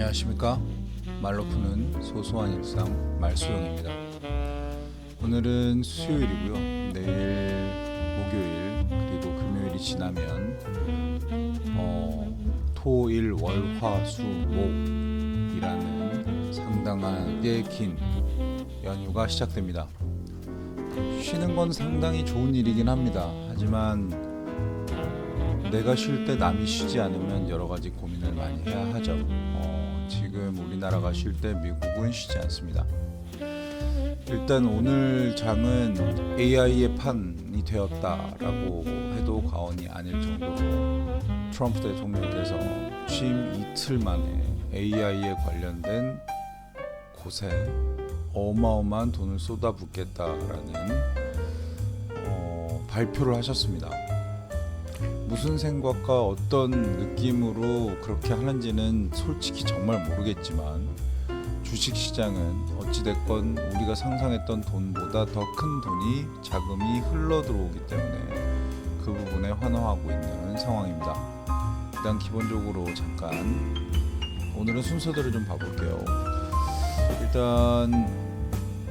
안녕하십니까? 말로 푸는 소소한 일상 말수영입니다. 오늘은 수요일이고요. 내일 목요일 그리고 금요일이 지나면 어, 토일 월화수목이라는 상당하게 긴 연휴가 시작됩니다. 쉬는 건 상당히 좋은 일이긴 합니다. 하지만 내가 쉴 때 남이 쉬지 않으면 여러 가지 고민을 많이 해야 하죠. 어, 지금 우리나라가 쉴 때 미국은 쉬지 않습니다. 일단 오늘 장은 AI의 판이 되었다라고 해도 과언이 아닐 정도로 트럼프 대통령께서 취임 이틀 만에 AI에 관련된 곳에 어마어마한 돈을 쏟아붓겠다라는 어, 발표를 하셨습니다. 무슨 생각과 어떤 느낌으로 그렇게 하는지는 솔직히 정말 모르겠지만 주식 시장은 어찌됐건 우리가 상상했던 돈보다 더 큰 돈이 자금이 흘러 들어오기 때문에 그 부분에 환호하고 있는 상황입니다. 일단 기본적으로 잠깐 오늘은 순서대로 좀 봐볼게요. 일단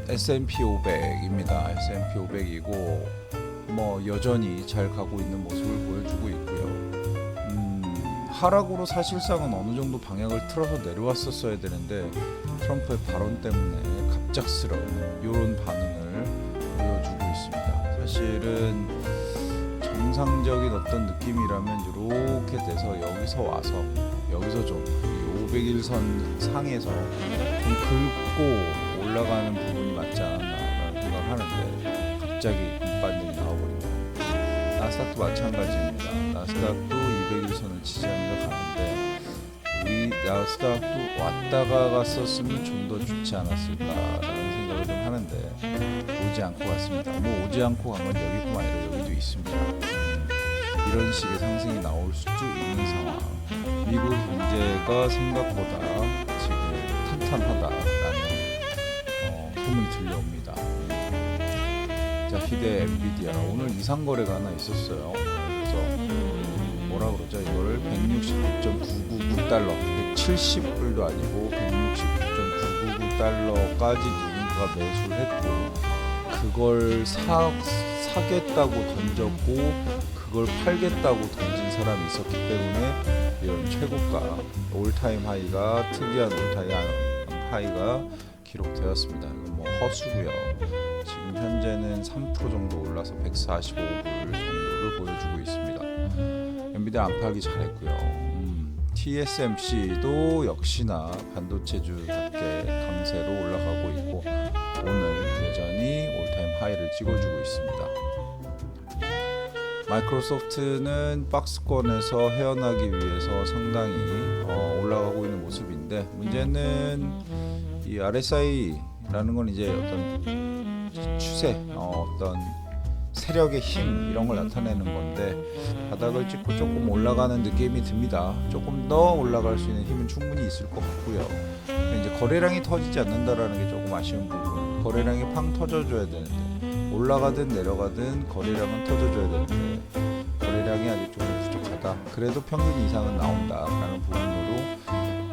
S&P 500입니다. S&P 500이고 뭐 여전히 잘 가고 있는 모습을 보여주고 있고요. 음, 하락으로 사실상은 어느 정도 방향을 틀어서 내려왔었어야 되는데 트럼프의 발언 때문에 갑작스러운 이런 반응을 보여주고 있습니다. 사실은 정상적인 어떤 느낌이라면 이렇게 돼서 여기서 와서 여기서 좀 500일선 상에서 좀 긁고 올라가는 부분이 맞지 않았나라는 생각을 하는데 갑자기 나스닥도 마찬가지입니다. 나스닥도 200일선을 지지하면서 가는데 우리 나스닥도 왔다가 갔었으면 좀 더 좋지 않았을까라는 생각을 좀 하는데 오지 않고 갔습니다. 뭐 오지 않고 간 건 여기뿐만 아니라 여기도 있습니다. 음, 이런 식의 상승이 나올 수도 있는 상황. 미국 경제가 생각보다 지금 탄탄하다라는 어, 소문이 들려옵니다. 자 희대 엔비디아 오늘 이상 거래가 하나 있었어요. 그래서 뭐라 그러죠? 이거를 169.999달러, 170불도 아니고 169.999달러까지 누군가가 매수를 했고 그걸 사 사겠다고 던졌고 그걸 팔겠다고 던진 사람이 있었기 때문에 이런 최고가 올타임 하이가 특이한 올타임 하이가 기록되었습니다. 이건 뭐 허수고요. 현재는 3% 정도 올라서 145불 정도를 보여주고 있습니다. 엔비디아 안 팔기 잘했고요. 음, TSMC도 역시나 반도체주답게 강세로 올라가고 있고 오늘 여전히 올타임 하이를 찍어주고 있습니다. 마이크로소프트는 박스권에서 헤어나기 위해서 상당히 어, 올라가고 있는 모습인데 문제는 이 RSI라는 건 이제 어떤 추세, 어, 어떤 세력의 힘 이런 걸 나타내는 건데 바닥을 찍고 조금 올라가는 느낌이 듭니다. 조금 더 올라갈 수 있는 힘은 충분히 있을 것 같고요. 이제 거래량이 터지지 않는다라는 게 조금 아쉬운 부분. 거래량이 팡 터져줘야 되는데 올라가든 내려가든 거래량은 터져줘야 되는데 거래량이 아직 조금 부족하다. 그래도 평균 이상은 나온다라는 부분으로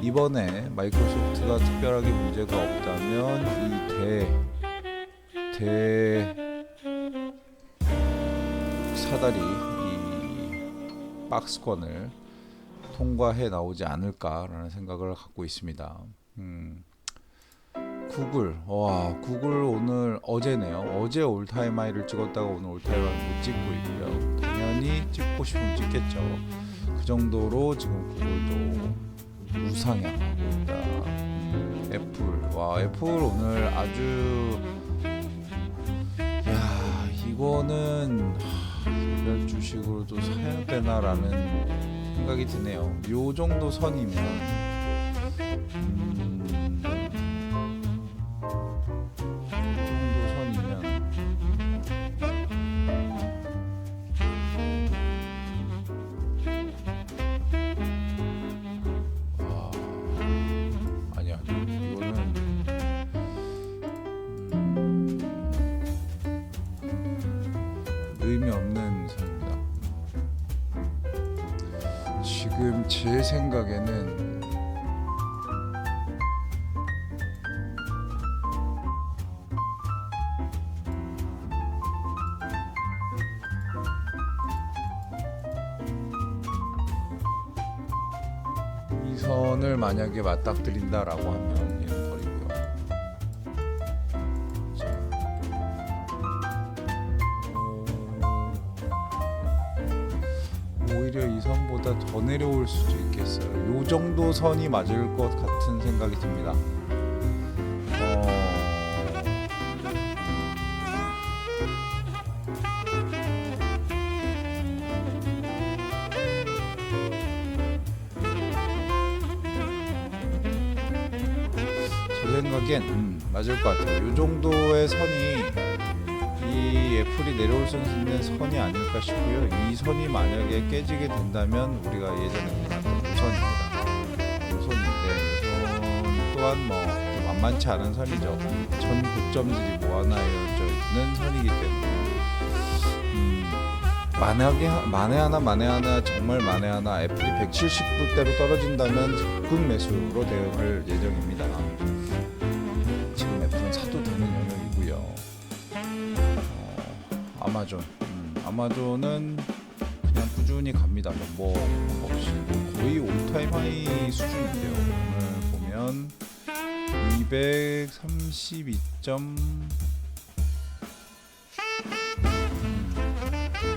이번에 마이크로소프트가 특별하게 문제가 없다면 이대 대 사다리 이 박스권을 통과해 나오지 않을까라는 생각을 갖고 있습니다. 음, 구글, 와 구글 오늘 어제네요. 어제 올타임 하이를 찍었다가 오늘 올타임 하이를 못 찍고 있고요. 당연히 찍고 싶으면 찍겠죠. 그 정도로 지금 구글도 우상향하고 있다. 음, 애플, 와 애플 오늘 아주 야 이거는 별 주식으로도 사야 되나라는 생각이 드네요. 요 정도 선이면 제 생각에는 이 선을 만약에 맞닥뜨린다라고 하면 더 내려올 수도 있겠어요. 요 정도 선이 맞을 것 같은 생각이 듭니다. 어... 제 생각엔 음, 맞을 것 같아요. 이 정도의 선이 이 애플이 내려올 수 있는 선이 아닐까 싶고요. 이 선이 만약에 깨지게 된다면 우리가 예전에 봤던 우선입니다. 우선인데 우선 또한 뭐 만만치 않은 선이죠. 전 고점들이 모아놔져 있는 선이기 때문에 음, 만약에 만에 하나 만에 하나 정말 만에 하나 애플이 170불대로 떨어진다면 적극 매수로 대응할 예정입니다. 아마존, 음, 아마존은 그냥 꾸준히 갑니다. 뭐 없이 뭐 거의 올타임 하이 수준인데요. 오늘 보면 232점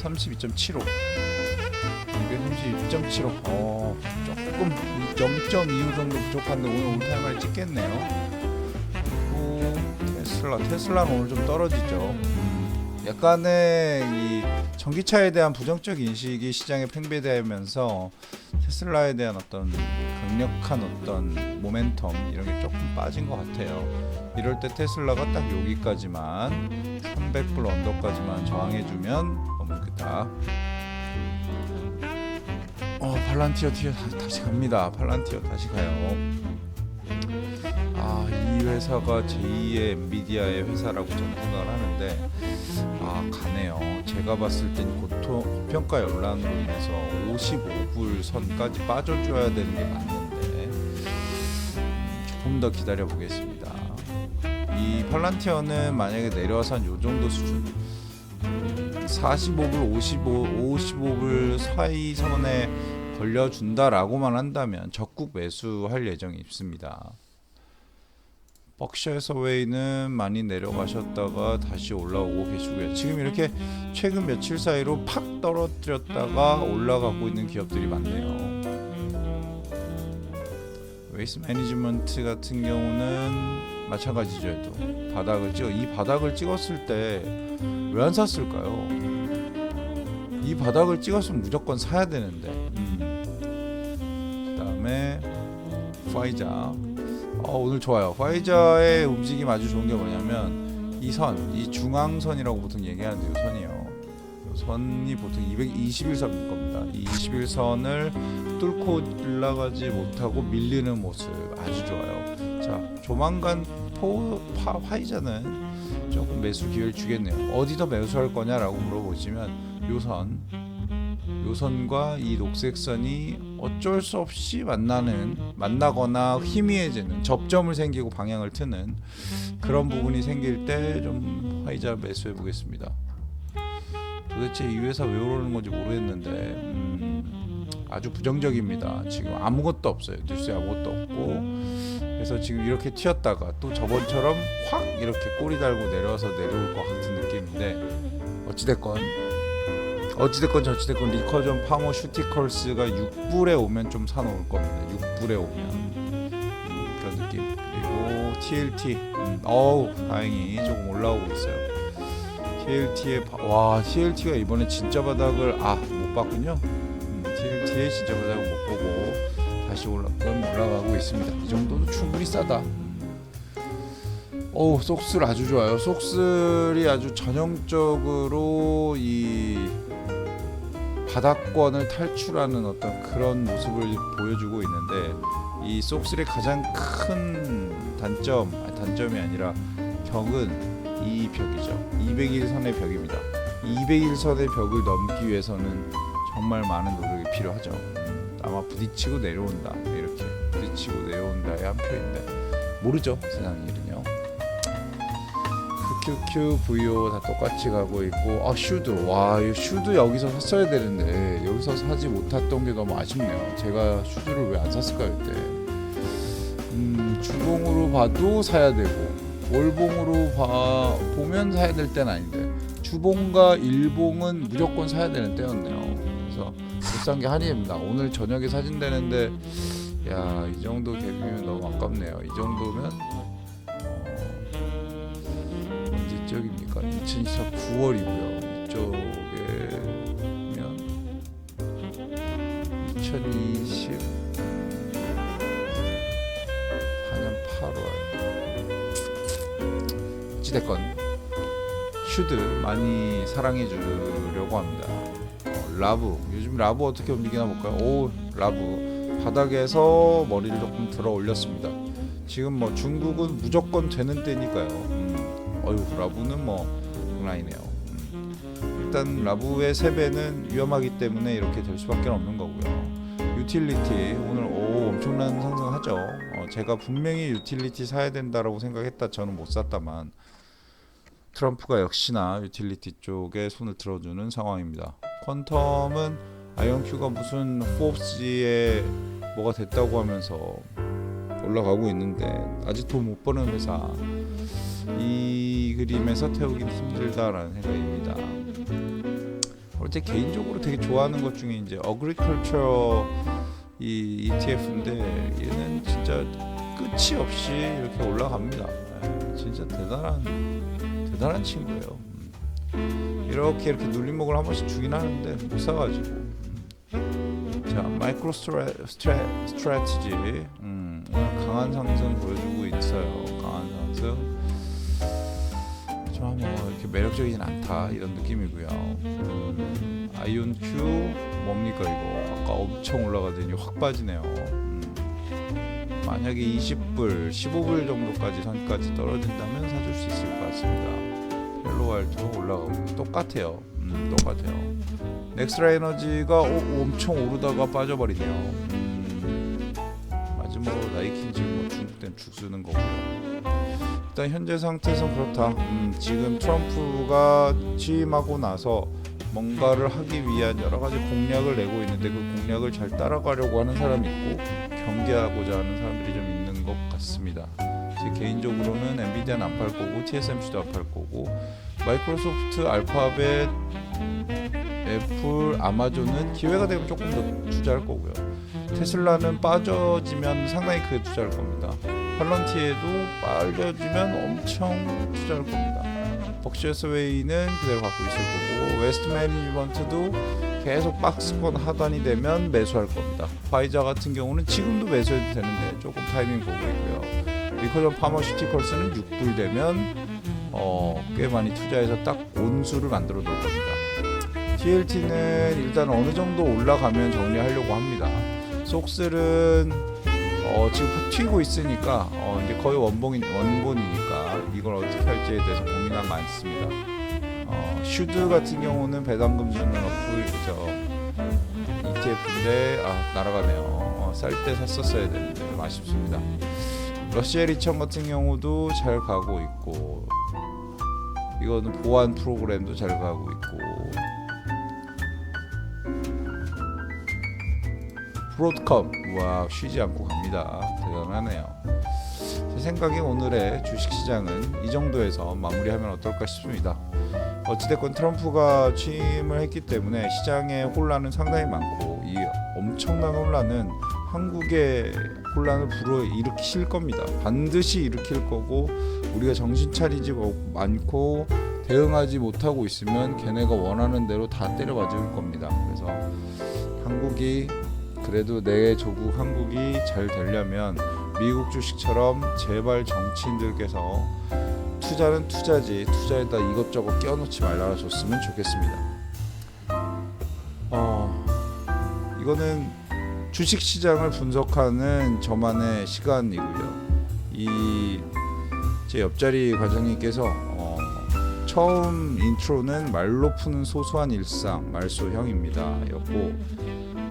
32.75 232.75 어, 조금 0.25 정도 부족한데 오늘 올타임 하이 찍겠네요. 그리고 테슬라 테슬라는 오늘 좀 떨어지죠. 음, 약간의 이 전기차에 대한 부정적 인식이 시장에 팽배되면서 테슬라에 대한 어떤 강력한 어떤 모멘텀 이런 게 조금 빠진 것 같아요. 이럴 때 테슬라가 딱 여기까지만 300불 언더까지만 저항해주면 좋다. 어 팔란티어 티어 다- 다시 갑니다. 팔란티어 다시 가요. 회사가 제2의 엔비디아의 회사라고 저는 생각을 하는데 아, 가네요. 제가 봤을 땐 고통, 고평가 연락으로 인해서 55불 선까지 빠져줘야 되는 게 맞는데 음, 조금 더 기다려 보겠습니다. 이 팔란티어는 만약에 내려와서 한 요 정도 수준 45불, 55, 55불 사이 선에 걸려준다라고만 한다면 적극 매수할 예정이 있습니다. 벅셔 서웨이는 많이 내려가셨다가 다시 올라오고 계시고요. 지금 이렇게 최근 며칠 사이로 팍 떨어뜨렸다가 올라가고 있는 기업들이 많네요. 웨이스 매니지먼트 같은 경우는 마찬가지죠. 또 바닥을 찍어 이 바닥을 찍었을 때 왜 안 샀을까요? 이 바닥을 찍었으면 무조건 사야 되는데. 음. 그다음에 파이자. 어, 오늘 좋아요. 파이자의 움직임 아주 좋은 게 뭐냐면 이 선, 이 중앙선이라고 보통 얘기하는데 이 선이요. 이 선이 보통 221선일 겁니다. 이 21선을 뚫고 올라가지 못하고 밀리는 모습 아주 좋아요. 자, 조만간 포 파, 화이자는 조금 매수 기회를 주겠네요. 어디다 매수할 거냐라고 물어보시면 요선, 요선과 이 녹색 선이 어쩔 수 없이 만나는 만나거나 희미해지는 접점을 생기고 방향을 트는 그런 부분이 생길 때 좀 화이자 매수해 보겠습니다. 도대체 이 회사 왜 오르는 건지 모르겠는데 음, 아주 부정적입니다. 지금 아무것도 없어요. 뉴스에 아무것도 없고 그래서 지금 이렇게 튀었다가 또 저번처럼 확 이렇게 꼬리 달고 내려와서 내려올 것 같은 느낌인데 어찌됐건 어찌됐건 저찌됐건 리커전 파머 슈티컬스가 6불에 오면 좀 사놓을 겁니다. 6불에 오면 음, 그런 느낌. 그리고 TLT 음, 어우 다행히 조금 올라오고 있어요. TLT의 와 TLT가 이번에 진짜 바닥을 아못 봤군요. 음, TLT의 진짜 바닥을 못 보고 다시 올라 그럼 올라가고 있습니다. 이 정도도 충분히 싸다. 어우 속슬 아주 좋아요. 속슬이 아주 전형적으로 이 바닥권을 탈출하는 어떤 그런 모습을 보여주고 있는데 이 속슬의 가장 큰 단점, 아니, 단점이 아니라 벽은 이 벽이죠. 201선의 벽입니다. 201선의 벽을 넘기 위해서는 정말 많은 노력이 필요하죠. 음, 아마 부딪히고 내려온다 이렇게 부딪히고 내려온다의 한 표인데 모르죠 세상 일은요. QQ, VO 다 똑같이 가고 있고 아 슈드 와이 슈드 여기서 샀어야 되는데 여기서 사지 못했던 게 너무 아쉽네요. 제가 슈드를 왜 안 샀을까요 그때? 음 주봉으로 봐도 사야 되고 월봉으로 봐 보면 사야 될 때는 아닌데 주봉과 일봉은 무조건 사야 되는 때였네요. 그래서 못 산 게 한이입니다. 오늘 저녁에 사진 되는데 야 이 정도 갭이면 너무 아깝네요. 이 정도면 어, 언제적입니까? 2024 9월이고요. 이쪽에면 2020 4년 8월 어찌됐건 슈드 많이 사랑해 주려고 합니다. 어, 라브 요즘 라브 어떻게 움직이나 볼까요? 오 라브 바닥에서 머리를 조금 들어 올렸습니다. 지금 뭐 중국은 무조건 되는 때니까요. 음, 어휴 라브는 뭐 장난이네요. 음, 일단 라브의 세배는 위험하기 때문에 이렇게 될 수밖에 없는 거고요. 유틸리티 오늘 오 엄청난 상승하죠. 어, 제가 분명히 유틸리티 사야 된다라고 생각했다. 저는 못 샀다만 트럼프가 역시나 유틸리티 쪽에 손을 들어주는 상황입니다. 퀀텀은 아이언큐가 무슨 포브스에 뭐가 됐다고 하면서 올라가고 있는데 아직 돈못 버는 회사 이 그림에서 태우긴 힘들다라는 생각입니다. 어제 개인적으로 되게 좋아하는 것 중에 이제 어그리컬처 이 ETF인데 얘는 진짜 끝이 없이 이렇게 올라갑니다. 예, 진짜 대단한 대단한 친구예요. 음. 이렇게 이렇게 눌림목을 한 번씩 주긴 하는데 못 사가지고. 음. 자 마이크로 스트레, 스트레, 스트레티지 음, 강한 상승 보여주고 있어요. 강한 상승. 좀뭐 이렇게 매력적이진 않다 이런 느낌이고요. 음, 아이온 Q 뭡니까 이거 아까 엄청 올라가더니 확 빠지네요. 음, 만약에 20불, 15불 정도까지 선까지 떨어진다면 사줄 수 있을 것 같습니다. 헬로알도 올라가고 똑같아요. 음, 똑같아요. 넥스트라 에너지가 오- 엄청 오르다가 빠져버리네요. 음, 마지막으로 나이킨 지금 뭐 중국 때는 죽 쓰는 거고요. 일단 현재 상태에선 그렇다. 음, 지금 트럼프가 취임하고 나서 뭔가를 하기 위한 여러 가지 공약을 내고 있는데 그 공약을 잘 따라가려고 하는 사람이 있고 경계하고자 하는 사람들이 좀 있는 것 같습니다. 제 개인적으로는 엔비디아는 안 팔 거고 TSMC도 안 팔 거고 마이크로소프트, 알파벳, 애플, 아마존은 기회가 되면 조금 더 투자할 거고요. 테슬라는 빠져지면 상당히 크게 투자할 겁니다. 팔런티에도 빠져지면 엄청 투자할 겁니다. 벅시어스 웨이는 그대로 갖고 있을 거고 웨스트 매니지먼트도 계속 박스권 하단이 되면 매수할 겁니다. 파이자 같은 경우는 지금도 매수해도 되는데 조금 타이밍 보고 있고요. 리커전 파머시티컬스는 6불 되면 어, 꽤 많이 투자해서 딱 온수를 만들어 놓을 겁니다. TLT는 일단 어느 정도 올라가면 정리하려고 합니다. 속슬은 어, 지금 튀고 있으니까 어, 이제 거의 원본이, 원본이니까 이걸 어떻게 할지에 대해서 고민은 많습니다. 어, 슈드 같은 경우는 배당금 주는 어플 저 ETF인데 아 날아가네요. 어, 쌀때 샀었어야 되는데 좀 아쉽습니다. 러시아 리천 같은 경우도 잘 가고 있고 이거는 보안 프로그램도 잘 가고 있고 브로드컴. 와 쉬지 않고 갑니다. 대단하네요. 제 생각에 오늘의 주식시장은 이 정도에서 마무리하면 어떨까 싶습니다. 어찌됐건 트럼프가 취임을 했기 때문에 시장의 혼란은 상당히 많고 이 엄청난 혼란은 한국의 혼란을 불어일으킬 겁니다. 반드시 일으킬 거고 우리가 정신 차리지 않고 대응하지 못하고 있으면 걔네가 원하는 대로 다 때려 맞을 겁니다. 그래서 한국이 그래도 내 조국 한국이 잘 되려면 미국 주식처럼 제발 정치인들께서 투자는 투자지 투자에다 이것저것 끼워놓지 말라 줬으면 좋겠습니다. 어 이거는 주식 시장을 분석하는 저만의 시간이고요. 이 제 옆자리 과장님께서 어, 처음 인트로는 말로 푸는 소소한 일상 말소형입니다. 였고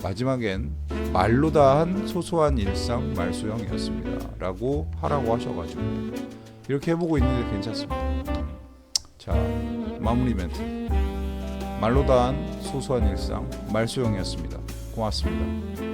마지막엔 말로 다 한 소소한 일상 말소형이었습니다. 라고 하라고 하셔가지고 이렇게 해보고 있는데 괜찮습니다. 마무리 멘트. 말로 다 한 소소한 일상 말소영이었습니다. 고맙습니다.